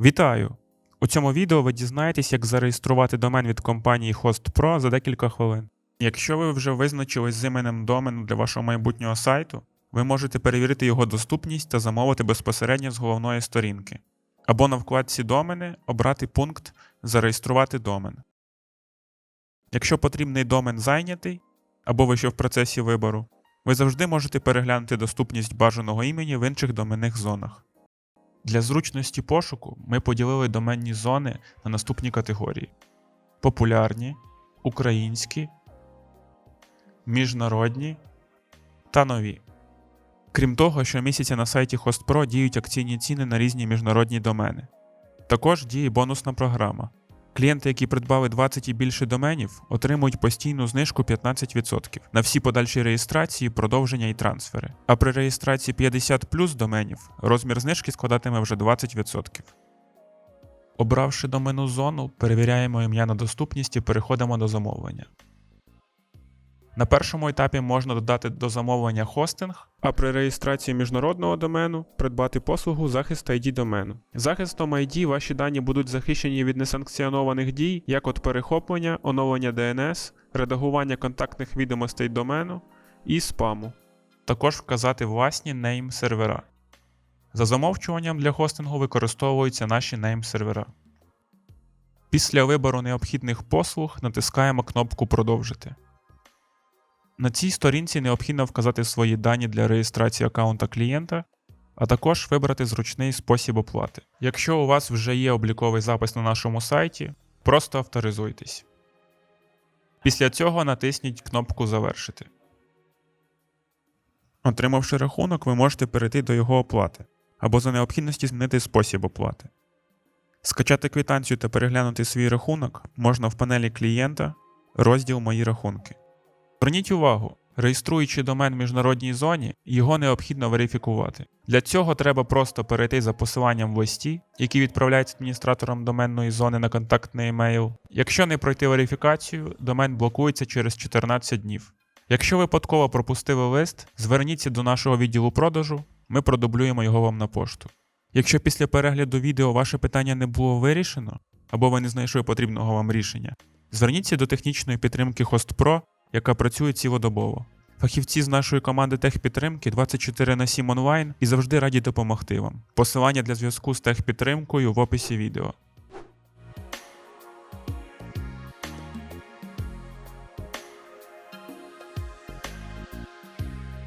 Вітаю! У цьому відео ви дізнаєтесь, як зареєструвати домен від компанії HostPro за декілька хвилин. Якщо ви вже визначились з іменем домену для вашого майбутнього сайту, ви можете перевірити його доступність та замовити безпосередньо з головної сторінки. Або на вкладці Домени обрати пункт Зареєструвати домен. Якщо потрібний домен зайнятий, або ви ще в процесі вибору, ви завжди можете переглянути доступність бажаного імені в інших доменних зонах. Для зручності пошуку ми поділили доменні зони на наступні категорії: популярні, українські, міжнародні та нові. Крім того, щомісяця на сайті HostPro діють акційні ціни на різні міжнародні домени. Також діє бонусна програма. Клієнти, які придбали 20 і більше доменів, отримують постійну знижку 15% на всі подальші реєстрації, продовження і трансфери. А при реєстрації 50 плюс доменів розмір знижки складатиме вже 20%. Обравши домену зону, перевіряємо ім'я на доступність і переходимо до замовлення. На першому етапі можна додати до замовлення хостинг, а при реєстрації міжнародного домену придбати послугу захист ID домену. Захистом ID ваші дані будуть захищені від несанкціонованих дій, як от перехоплення, оновлення DNS, редагування контактних відомостей домену і спаму. Також вказати власні name сервера. За замовчуванням для хостингу використовуються наші name сервера. Після вибору необхідних послуг натискаємо кнопку Продовжити. На цій сторінці необхідно вказати свої дані для реєстрації аккаунта клієнта, а також вибрати зручний спосіб оплати. Якщо у вас вже є обліковий запис на нашому сайті, просто авторизуйтесь. Після цього натисніть кнопку Завершити. Отримавши рахунок, ви можете перейти до його оплати або за необхідності змінити спосіб оплати. Скачати квитанцію та переглянути свій рахунок можна в панелі клієнта, розділ Мої рахунки. Зверніть увагу, реєструючи домен в міжнародній зоні, його необхідно верифікувати. Для цього треба просто перейти за посиланням в листі, який відправляється адміністратором доменної зони на контактний емейл. Якщо не пройти верифікацію, домен блокується через 14 днів. Якщо випадково пропустили лист, зверніться до нашого відділу продажу, ми продублюємо його вам на пошту. Якщо після перегляду відео ваше питання не було вирішено, або ви не знайшли потрібного вам рішення, зверніться до технічної підтримки HostPro, яка працює цілодобово. Фахівці з нашої команди техпідтримки 24 на 7 онлайн і завжди раді допомогти вам. Посилання для зв'язку з техпідтримкою в описі відео.